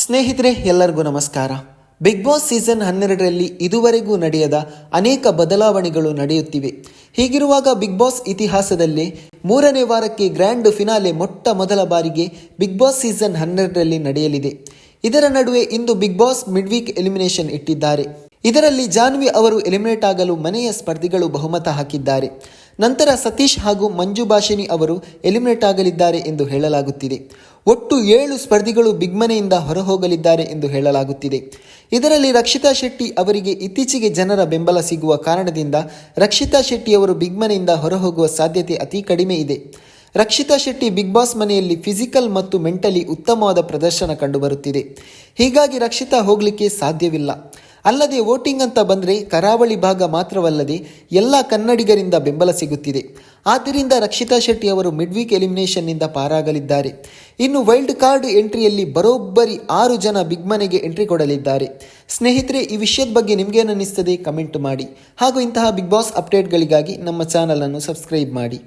ಸ್ನೇಹಿತರೆ, ಎಲ್ಲರಿಗೂ ನಮಸ್ಕಾರ. ಬಿಗ್ ಬಾಸ್ ಸೀಸನ್ ಹನ್ನೆರಡರಲ್ಲಿ ಇದುವರೆಗೂ ನಡೆಯದ ಅನೇಕ ಬದಲಾವಣೆಗಳು ನಡೆಯುತ್ತಿವೆ. ಹೀಗಿರುವಾಗ ಬಿಗ್ ಬಾಸ್ ಇತಿಹಾಸದಲ್ಲಿ ಮೂರನೇ ವಾರಕ್ಕೆ ಗ್ರ್ಯಾಂಡ್ ಫಿನಾಲೆ ಮೊಟ್ಟ ಮೊದಲ ಬಾರಿಗೆ ಬಿಗ್ ಬಾಸ್ ಸೀಸನ್ ಹನ್ನೆರಡರಲ್ಲಿ ನಡೆಯಲಿದೆ. ಇದರ ನಡುವೆ ಇಂದು Bigg Boss mid week elimination ಇಟ್ಟಿದ್ದಾರೆ. ಇದರಲ್ಲಿ ಜಾನ್ವಿ ಅವರು ಎಲಿಮಿನೇಟ್ ಆಗಲು ಮನೆಯ ಸ್ಪರ್ಧಿಗಳು ಬಹುಮತ ಹಾಕಿದ್ದಾರೆ. ನಂತರ ಸತೀಶ್ ಹಾಗೂ ಮಂಜು ಭಾಷಿಣಿ ಅವರು ಎಲಿಮಿನೇಟ್ ಆಗಲಿದ್ದಾರೆ ಎಂದು ಹೇಳಲಾಗುತ್ತಿದೆ. ಒಟ್ಟು ಏಳು ಸ್ಪರ್ಧಿಗಳು ಬಿಗ್ ಮನೆಯಿಂದ ಹೊರಹೋಗಲಿದ್ದಾರೆ ಎಂದು ಹೇಳಲಾಗುತ್ತಿದೆ. ಇದರಲ್ಲಿ ರಕ್ಷಿತಾ ಶೆಟ್ಟಿ ಅವರಿಗೆ ಇತ್ತೀಚೆಗೆ ಜನರ ಬೆಂಬಲ ಸಿಗುವ ಕಾರಣದಿಂದ ರಕ್ಷಿತಾ ಶೆಟ್ಟಿ ಅವರು ಬಿಗ್ ಮನೆಯಿಂದ ಹೊರಹೋಗುವ ಸಾಧ್ಯತೆ ಅತಿ ಕಡಿಮೆ ಇದೆ. ರಕ್ಷಿತಾ ಶೆಟ್ಟಿ ಬಿಗ್ ಬಾಸ್ ಮನೆಯಲ್ಲಿ ಫಿಸಿಕಲ್ ಮತ್ತು ಮೆಂಟಲಿ ಉತ್ತಮವಾದ ಪ್ರದರ್ಶನ ಕಂಡುಬರುತ್ತಿದೆ. ಹೀಗಾಗಿ ರಕ್ಷಿತಾ ಹೋಗಲಿಕ್ಕೆ ಸಾಧ್ಯವಿಲ್ಲ. ಅಲ್ಲದೆ ವೋಟಿಂಗ್ ಅಂತ ಬಂದರೆ ಕರಾವಳಿ ಭಾಗ ಮಾತ್ರವಲ್ಲದೆ ಎಲ್ಲ ಕನ್ನಡಿಗರಿಂದ ಬೆಂಬಲ ಸಿಗುತ್ತಿದೆ. ಆದ್ದರಿಂದ ರಕ್ಷಿತಾ ಶೆಟ್ಟಿ ಅವರು ಮಿಡ್ವೀಕ್ ಎಲಿಮಿನೇಷನ್ನಿಂದ ಪಾರಾಗಲಿದ್ದಾರೆ. ಇನ್ನು ವೈಲ್ಡ್ ಕಾರ್ಡ್ ಎಂಟ್ರಿಯಲ್ಲಿ ಬರೋಬ್ಬರಿ ಆರು ಜನ ಬಿಗ್ ಮನೆಗೆ ಎಂಟ್ರಿ ಕೊಡಲಿದ್ದಾರೆ. ಸ್ನೇಹಿತರೆ, ಈ ವಿಷಯದ ಬಗ್ಗೆ ನಿಮಗೇನಿಸ್ತದೆ ಅನ್ನಿಸ್ತದೆ? ಕಮೆಂಟ್ ಮಾಡಿ. ಹಾಗೂ ಇಂತಹ ಬಿಗ್ ಬಾಸ್ ಅಪ್ಡೇಟ್ಗಳಿಗಾಗಿ ನಮ್ಮ ಚಾನಲನ್ನು ಸಬ್ಸ್ಕ್ರೈಬ್ ಮಾಡಿ.